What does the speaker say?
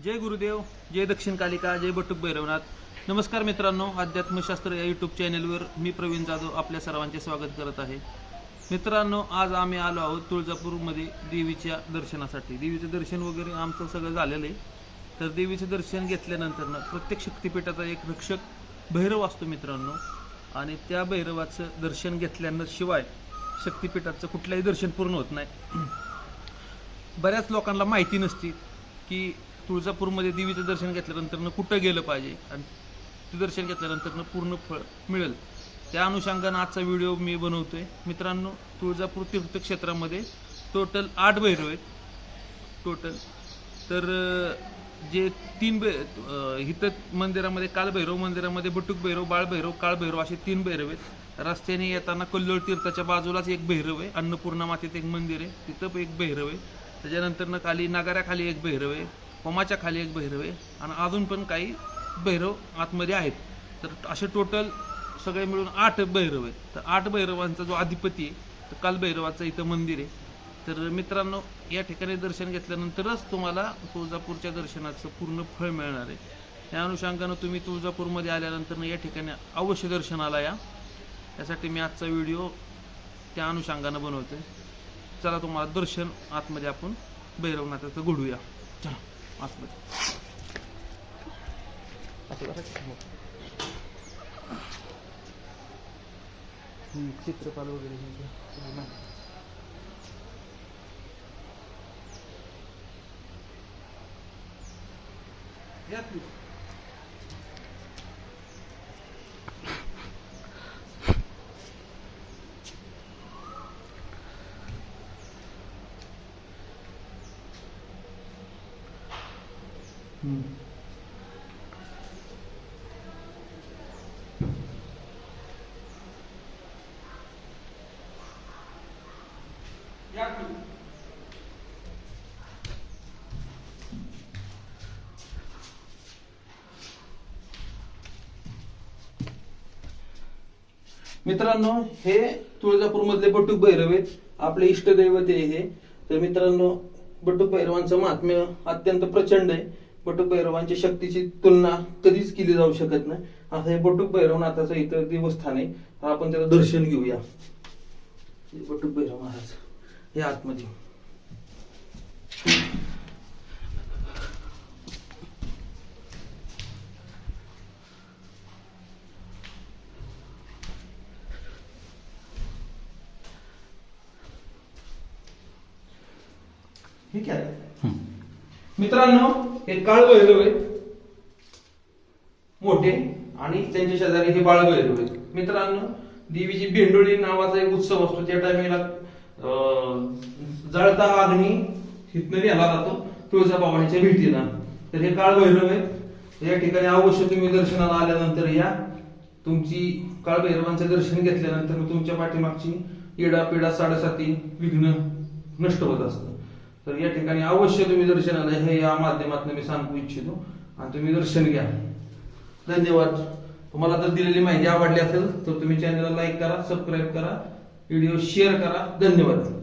जय गुरुदेव जय दक्षिण कालिका जय बटुक भैरवनाथ. नमस्कार मित्रांनो अध्यात्मशास्त्र या यूट्यूब चॅनलवर मी प्रवीण जाधव आपल्या सर्वांचे स्वागत करत आहे. मित्रांनो आज आम्ही आलो आहोत तुळजापूरमध्ये देवीच्या दर्शनासाठी. देवीचं दर्शन वगैरे आमचं सगळं झालेलं आहे. तर देवीचं दर्शन घेतल्यानंतर ना प्रत्येक शक्तिपीठाचा एक रक्षक भैरव असतो मित्रांनो. आणि त्या भैरवाचं दर्शन घेतल्याशिवाय शक्तिपीठाचं कुठलंही दर्शन पूर्ण होत नाही. बऱ्याच लोकांना माहिती नसती की तुळजापूरमध्ये देवीचं दर्शन घेतल्यानंतरनं कुठं गेलं पाहिजे? आणि ते दर्शन घेतल्यानंतरनं पूर्ण फळ मिळेल. त्या अनुषंगानं आजचा व्हिडिओ मी बनवतो आहे मित्रांनो तुळजापूर तीर्थक्षेत्रामध्ये टोटल आठ भैरव आहेत. टोटल तर जे तीन भै अं, मंदिरामध्ये कालभैरव मंदिरामध्ये बटुक भैरव बाळभैरव काळभैरव असे तीन भैरव आहेत. रस्त्याने येताना कल्लोळ तीर्थाच्या बाजूलाच एक भैरव आहे. अन्नपूर्णा मातेत एक मंदिर आहे. तिथं पण एक भैरव आहे. त्याच्यानंतरनं खाली नगाऱ्याखाली एक भैरव आहे. होमाच्या खाली एक भैरव आहे आणि अजून पण काही भैरव आतमध्ये आहेत. तर असे टोटल सगळे मिळून आठ भैरव आहेत. तर आठ भैरवांचा जो अधिपती आहे तर कालभैरवाचं इथं मंदिर आहे. तर मित्रांनो या ठिकाणी दर्शन घेतल्यानंतरच तुम्हाला तुळजापूरच्या दर्शनाचं पूर्ण फळ मिळणार आहे. त्या अनुषंगानं तुम्ही तुळजापूरमध्ये आल्यानंतर या ठिकाणी अवश्य दर्शनाला या. त्यासाठी मी आजचा व्हिडिओ त्या अनुषंगानं बनवते चला तुम्हाला दर्शन आतमध्ये आपण भैरवनाथाचं घडूया चला. असं चित्रपाल वगैरे हे या मित्रांनो हे तुळजापूर मधले बटुक भैरव आहेत. आपले इष्टदैवत हे. तर मित्रांनो बटुक भैरवांचं महात्म्य अत्यंत प्रचंड आहे. बटुकभैरवांच्या शक्तीची तुलना कधीच केली जाऊ शकत नाही. असं हे बटुक इतर देवस्थान आहे. आपण त्याला दर्शन घेऊया. हे महाराज हे आतमध्ये हे काय? मित्रांनो हे काळव आहे मोठे आणि त्यांच्या शेजारी हे बाळ भैरव मित्रांनो देवीची भेंडोळी नावाचा एक उत्सव असतो. त्या टायमिंगला जळता अग्नी हितनं नेला जातो. तुळजाबाबांच्या भेटीला. तर हे काळ भैरव या ठिकाणी अवश्य तुम्ही दर्शनाला आल्यानंतर या. तुमची काळ भैरवांचं दर्शन घेतल्यानंतर तुमच्या पाठीमागची येडा पिडा साडेसाती विघ्न नष्ट होत असतं. तर या ठिकाणी अवश्य तुम्ही दर्शनाला हे या माध्यमातून मी सांगू इच्छितो. आणि तुम्ही दर्शन घ्या. धन्यवाद. तुम्हाला जर दिलेली माहिती आवडली असेल तर तुम्ही चॅनलला लाईक करा सबस्क्राईब करा व्हिडिओ शेअर करा. धन्यवाद.